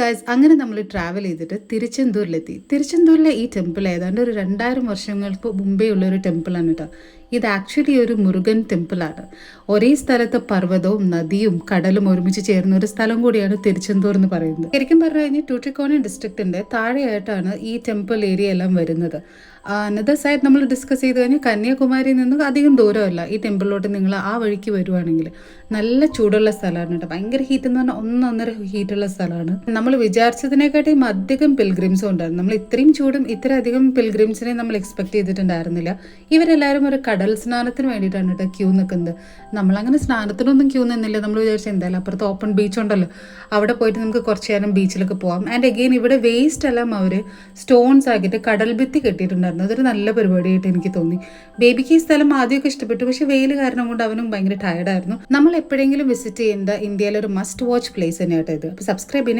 Guys അങ്ങനെ നമ്മൾ travel ചെയ്തിട്ട് തിരുച്ചെന്തൂരിലെത്തി. തിരുച്ചെന്തൂരിലെ ഈ ടെമ്പിൾ ഏതാണ്ട് ഒരു രണ്ടായിരം വർഷങ്ങൾക്ക് മുമ്പേ ഉള്ള ഒരു ടെമ്പിളാണ് കേട്ടോ ഇത് ആക്ച്വലി ഒരു മുരുകൻ ടെമ്പിളാണ് ഒരേ സ്ഥലത്ത് പർവതവും നദിയും കടലും ഒരുമിച്ച് ചേർന്ന ഒരു സ്ഥലം കൂടിയാണ് തിരുച്ചെന്തൂർ എന്ന് പറയുന്നത്. ശരിക്കും പറഞ്ഞു കഴിഞ്ഞാൽ ടൂട്ടിക്കോണൻ ഡിസ്ട്രിക്റ്റിന്റെ താഴെയായിട്ടാണ് ഈ ടെമ്പിൾ ഏരിയ എല്ലാം വരുന്നത്. അനദർ സൈഡ് നമ്മൾ ഡിസ്കസ് ചെയ്ത് കഴിഞ്ഞാൽ കന്യാകുമാരിയിൽ നിന്ന് അധികം ദൂരമല്ല. ഈ ടെമ്പിളിലോട്ട് നിങ്ങൾ ആ വഴിക്ക് വരുവാണെങ്കിൽ നല്ല ചൂടുള്ള സ്ഥലമാണ് കേട്ടോ. ഭയങ്കര ഹീറ്റ് എന്ന് പറഞ്ഞാൽ ഒന്നൊന്നര ഹീറ്റുള്ള സ്ഥലമാണ്. നമ്മൾ വിചാരിച്ചതിനെക്കാട്ടിയും അധികം പിൽഗ്രിംസും ഉണ്ടായിരുന്നു. നമ്മൾ ഇത്രയും ചൂടും ഇത്രയധികം പിൽഗ്രിംസിനെ നമ്മൾ എക്സ്പെക്ട് ചെയ്തിട്ടുണ്ടായിരുന്നില്ല. ഇവരെല്ലാവരും ഒരു കടൽ സ്നാനത്തിന് വേണ്ടിയിട്ടാണ് കേട്ടോ ക്യൂ നിൽക്കുന്നത് നമ്മളങ്ങനെ സ്നാനത്തിനൊന്നും ക്യൂ നിന്നില്ല. നമ്മൾ വിചാരിച്ച എന്തായാലും അപ്പുറത്ത് ഓപ്പൺ ബീച്ച് ഉണ്ടല്ലോ. അവിടെ പോയിട്ട് നമുക്ക് കുറച്ച് നേരം ബീച്ചിലൊക്കെ പോകാം ആൻഡ് അഗെയിൻ ഇവിടെ വേസ്റ്റ് എല്ലാം അവർ സ്റ്റോൺസ് ആക്കിയിട്ട് കടൽ ഭിത്തി കെട്ടിയിട്ടുണ്ടായിരുന്നു. അതൊരു നല്ല പരിപാടിയായിട്ട് എനിക്ക് തോന്നി. ബേബിക്ക് ഈ സ്ഥലം ആദ്യമൊക്കെ ഇഷ്ടപ്പെട്ടു. പക്ഷേ വെയിൽ കാരണം കൊണ്ട് അവനും ഭയങ്കര ടയർഡായിരുന്നു നമ്മൾ എപ്പോഴെങ്കിലും വിസിറ്റ് ചെയ്യേണ്ട ഇന്ത്യയിലെ ഒരു മസ്റ്റ് വാച്ച് പ്ലേസ് തന്നെയായിട്ട് ഇത്. അപ്പോൾ സബ്സ്ക്രൈബ് ചെയ്യുന്ന